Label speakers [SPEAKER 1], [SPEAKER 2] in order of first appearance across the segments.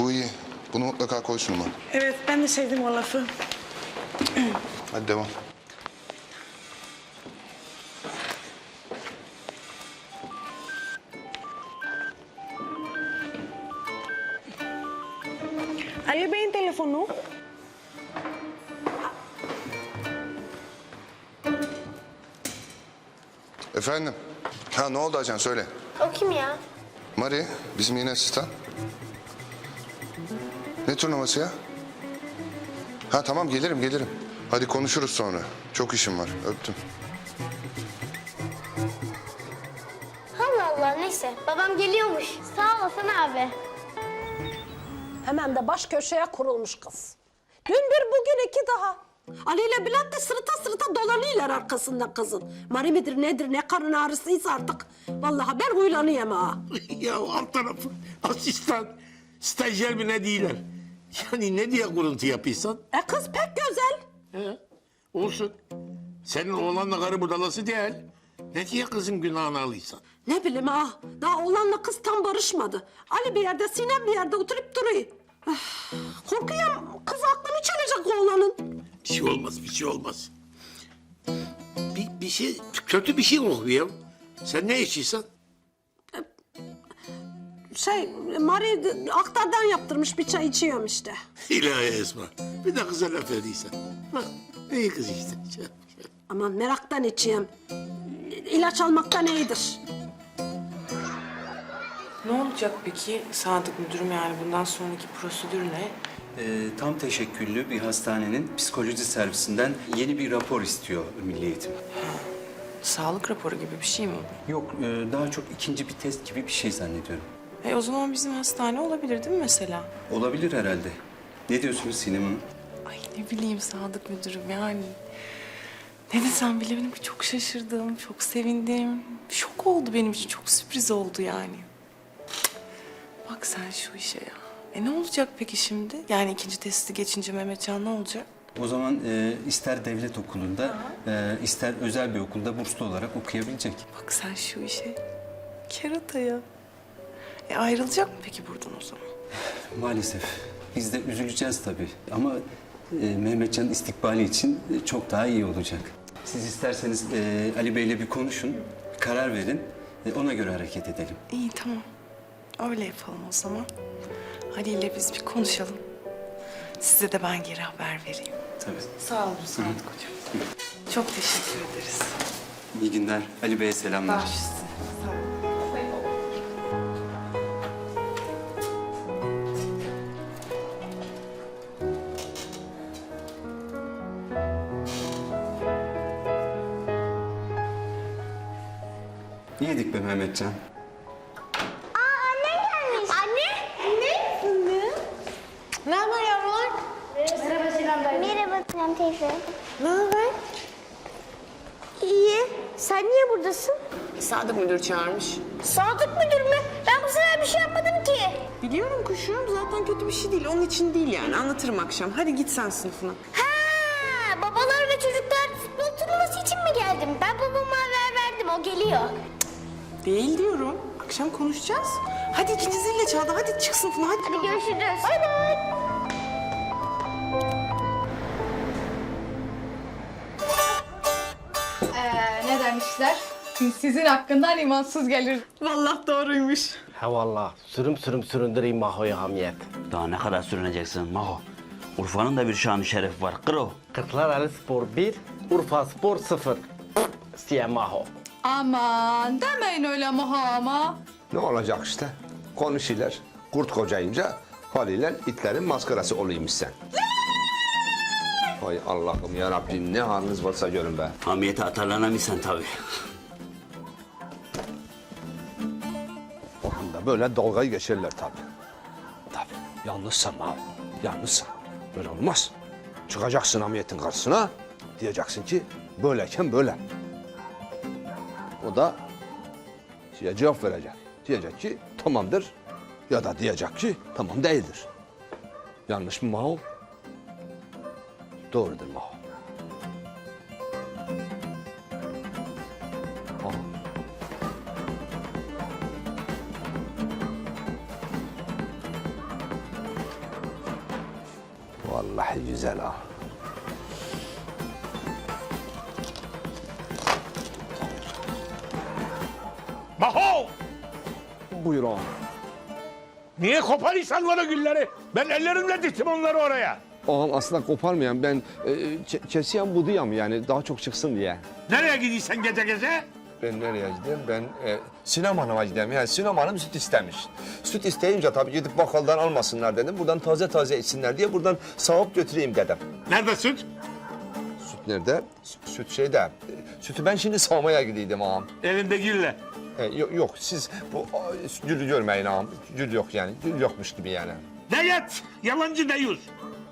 [SPEAKER 1] Bu iyi. Bunu mutlaka koy sunuma.
[SPEAKER 2] Evet ben de sevdim o lafı.
[SPEAKER 1] Hadi devam.
[SPEAKER 2] Ali Bey'in telefonu.
[SPEAKER 1] Efendim? Ha ne oldu ajan söyle.
[SPEAKER 3] O kim ya?
[SPEAKER 1] Mari bizim yeni asistan. Ne turnuvası ya? Ha tamam gelirim gelirim. Hadi konuşuruz sonra. Çok işim var. Öptüm.
[SPEAKER 3] Allah Allah neyse. Babam geliyormuş. Sağ olasın abi.
[SPEAKER 4] Hemen de baş köşeye kurulmuş kız. Dün bir bugün iki daha. Ali ile Bülent de sırıta sırıta dolanıyorlar arkasında kızın. Mari midir nedir ne karın ağrısıysa artık. Vallahi ben huylanıyorum ha.
[SPEAKER 5] ya alt tarafı asistan, stajyer mi ne değiller. Yani ne diye kuruntu yapıyorsan?
[SPEAKER 4] E kız pek güzel.
[SPEAKER 5] He, olsun. Senin oğlanla karı budalası değil. Ne diye kızın günahını alıysan?
[SPEAKER 4] Ne bileyim ha. Daha oğlanla kız tam barışmadı. Ali bir yerde Sinem bir yerde oturup duruyor. Öf, korkuyorum kız aklını çalacak oğlanın.
[SPEAKER 5] Bir şey olmaz, bir şey olmaz. Bir, bir şey, kötü bir şey kokuyor. Sen ne içiyorsan?
[SPEAKER 4] Şey Mari aktardan yaptırmış bir çay içiyorum işte.
[SPEAKER 5] İlahi Esma. Bir de kıza laf ediysen. Bak, iyi kız işte.
[SPEAKER 4] Aman meraktan içeyim. İlaç almaktan iyidir.
[SPEAKER 2] Ne olacak peki Sadık müdürüm yani bundan sonraki prosedür ne?
[SPEAKER 6] Ee, tam teşekküllü bir hastanenin psikoloji servisinden yeni bir rapor istiyor Milli Eğitim.
[SPEAKER 2] Sağlık raporu gibi bir şey mi?
[SPEAKER 6] Yok, e, daha çok ikinci bir test gibi bir şey zannediyorum.
[SPEAKER 2] E o zaman bizim hastane olabilir değil mi mesela?
[SPEAKER 6] Olabilir herhalde. Ne diyorsunuz Sinem Hanım?
[SPEAKER 2] Ay ne bileyim Sadık müdürüm yani. Ne desem bilemedim ki çok şaşırdım, çok sevindim. Şok oldu benim için, çok sürpriz oldu yani. Bak sen şu işe ya. E ne olacak peki şimdi? Yani ikinci testi geçince Mehmetcan ne olacak?
[SPEAKER 6] O zaman e, ister devlet okulunda, e, ister özel bir okulda burslu olarak okuyabilecek.
[SPEAKER 2] Bak sen şu işe. Kerata ya. E ayrılacak mı peki buradan o zaman?
[SPEAKER 6] Maalesef. Biz de üzüleceğiz tabii. Ama e, Mehmetcan'ın istikbali için e, çok daha iyi olacak. Siz isterseniz e, Ali Bey'le bir konuşun, karar verin. E, ona göre hareket edelim.
[SPEAKER 2] İyi tamam. Öyle yapalım o zaman. Ali ile biz bir konuşalım. Size de ben geri haber vereyim.
[SPEAKER 6] Tabii.
[SPEAKER 2] Sağ olun Sadık Hocam. Çok teşekkür ederiz.
[SPEAKER 6] İyi günler. Ali Bey'e selamlar.
[SPEAKER 2] Baş üstüne.
[SPEAKER 6] Yedik be Mehmetcan.
[SPEAKER 3] Anne gelmiş. Anne. Anne.
[SPEAKER 2] Ne haber yavrular?
[SPEAKER 3] Merhaba Sinan dayı. Merhaba Sinan teyze. Ne haber? İyi. Sen niye buradasın?
[SPEAKER 2] Sadık müdür çağırmış.
[SPEAKER 3] Sadık müdür mü? Ben bu sefer bir şey yapmadım ki.
[SPEAKER 2] Biliyorum kuşum zaten kötü bir şey değil. Onun için değil yani. Anlatırım akşam. Hadi git sen sınıfına.
[SPEAKER 3] Ha, babalar ve çocuklar futbol turnuvası için mi geldim? Ben babama haber verdim. O geliyor.
[SPEAKER 2] Değil diyorum. Akşam konuşacağız. Hadi ikinci zille çaldı. Hadi çık sınıfına hadi.
[SPEAKER 3] Hadi görüşürüz. Bay bay.
[SPEAKER 7] Ee, ne demişler? Sizin hakkından imansız gelir.
[SPEAKER 2] Vallahi doğruymuş.
[SPEAKER 8] He valla sürüm sürüm süründüreyim Maho'yu hamiyet.
[SPEAKER 9] Daha ne kadar sürüneceksin Maho? Urfa'nın da bir şanı şerefi var. Kır o.
[SPEAKER 8] Kırklareli Spor 1, Urfa Spor 0. Siye Maho.
[SPEAKER 7] Aman demeyin öyle Maha ama.
[SPEAKER 10] Ne olacak işte? Konuşuyorlar. Kurt kocayınca haliyle itlerin maskarası olaymış sen. Hay Allah'ım ya Rabbim ne haliniz varsa görün be.
[SPEAKER 9] Hamiyete atarlanamıyorsan tabii.
[SPEAKER 10] De böyle dalgayı geçerler tabii. Tabii. Yalnızsan ha. Yalnızsan. Böyle olmaz. Çıkacaksın hamiyetin karşısına. Diyeceksin ki böyleyken böyle. O da size cevap verecek. Diyecek ki tamamdır. Ya da diyecek ki tamam değildir. Yanlış mı Maho? Doğrudur Maho. Vallahi güzel ha.
[SPEAKER 5] Maho!
[SPEAKER 10] Buyur ağam.
[SPEAKER 5] Niye koparırsan o gülleri? Ben ellerimle diktim onları oraya.
[SPEAKER 10] Ağam aslında koparmayan ben e, ke- kesiyen buduyam yani daha çok çıksın diye.
[SPEAKER 5] Nereye gidiyorsun gece gece?
[SPEAKER 10] Ben nereye gideyim? Ben e, Sinem Hanım'a gideyim. Yani Sinem Hanım süt istemiş. Süt isteyince tabii gidip bakkaldan almasınlar dedim. Buradan taze taze içsinler diye buradan sağıp götüreyim dedim.
[SPEAKER 5] Nerede süt?
[SPEAKER 10] Süt nerede? Sü- Süt şeyde. E, Sütü ben şimdi sağmaya gideydim ağam.
[SPEAKER 5] Elinde gülle.
[SPEAKER 10] E, yok, yok siz bu gülü görmeyin ağam. Gül yok yani. Gül yokmuş gibi yani.
[SPEAKER 5] De git. Yalancı deyuz.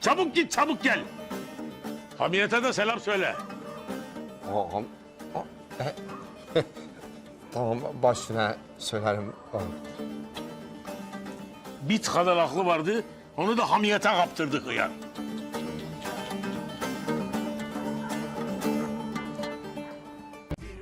[SPEAKER 5] Çabuk git çabuk gel. Hamiyete de selam söyle.
[SPEAKER 10] Ağam. e, tamam başına söylerim ağam.
[SPEAKER 5] Bit kadar aklı vardı. Onu da hamiyete kaptırdık ya.